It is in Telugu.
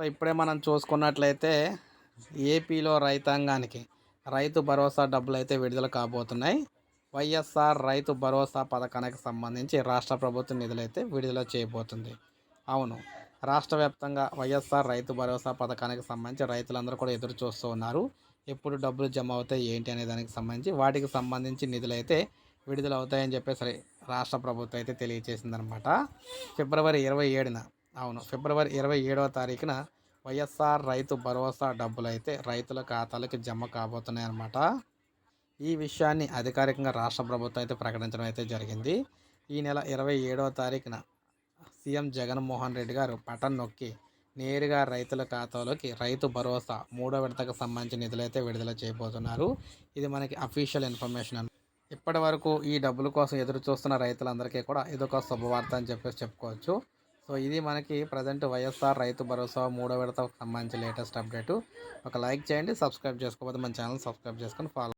సో ఇప్పుడే మనం చూసుకున్నట్లయితే ఏపీలో రైతాంగానికి రైతు భరోసా డబ్బులు అయితే విడుదల కాబోతున్నాయి. వైఎస్ఆర్ రైతు భరోసా పథకానికి సంబంధించి రాష్ట్ర ప్రభుత్వం నిధులైతే విడుదల చేయబోతుంది. అవును రాష్ట్ర వ్యాప్తంగా వైఎస్ఆర్ రైతు భరోసా పథకానికి సంబంధించి రైతులందరూ కూడా ఎదురు చూస్తూ ఉన్నారు. ఎప్పుడు డబ్బులు జమ అవుతాయి ఏంటి అనే దానికి సంబంధించి వాటికి సంబంధించి నిధులైతే విడుదల అవుతాయని చెప్పేసి రాష్ట్ర ప్రభుత్వం అయితే తెలియజేసిందనమాట. ఫిబ్రవరి ఇరవై ఏడున అవును. ఫిబ్రవరి ఇరవై ఏడవ తారీఖున వైఎస్ఆర్ రైతు భరోసా డబ్బులు అయితే రైతుల ఖాతాలకు జమ కాబోతున్నాయన్నమాట. ఈ విషయాన్ని అధికారికంగా రాష్ట్ర ప్రభుత్వం అయితే ప్రకటించడం అయితే జరిగింది. ఈ నెల ఇరవై ఏడవ తారీఖున సీఎం జగన్మోహన్ రెడ్డి గారు బటన్ నొక్కి నేరుగా రైతుల ఖాతాలోకి రైతు భరోసా మూడో విడతకు సంబంధించిన నిధులైతే విడుదల చేయబోతున్నారు. ఇది మనకి అఫీషియల్ ఇన్ఫర్మేషన్ అని. ఇప్పటి వరకు ఈ డబ్బుల కోసం ఎదురు చూస్తున్న రైతులందరికీ కూడా ఇదొక శుభవార్త అని చెప్పేసి చెప్పుకోవచ్చు. సో ఇది మనకి ప్రజెంట్ వైఎస్ఆర్ రైతు భరోసా మూడో విడతకు సంబంధించి లేటెస్ట్ అప్డేటు ఒక లైక్ చేయండి సబ్స్క్రైబ్ చేసుకోకపోతే మన ఛానల్ సబ్స్క్రైబ్ చేసుకొని ఫాలో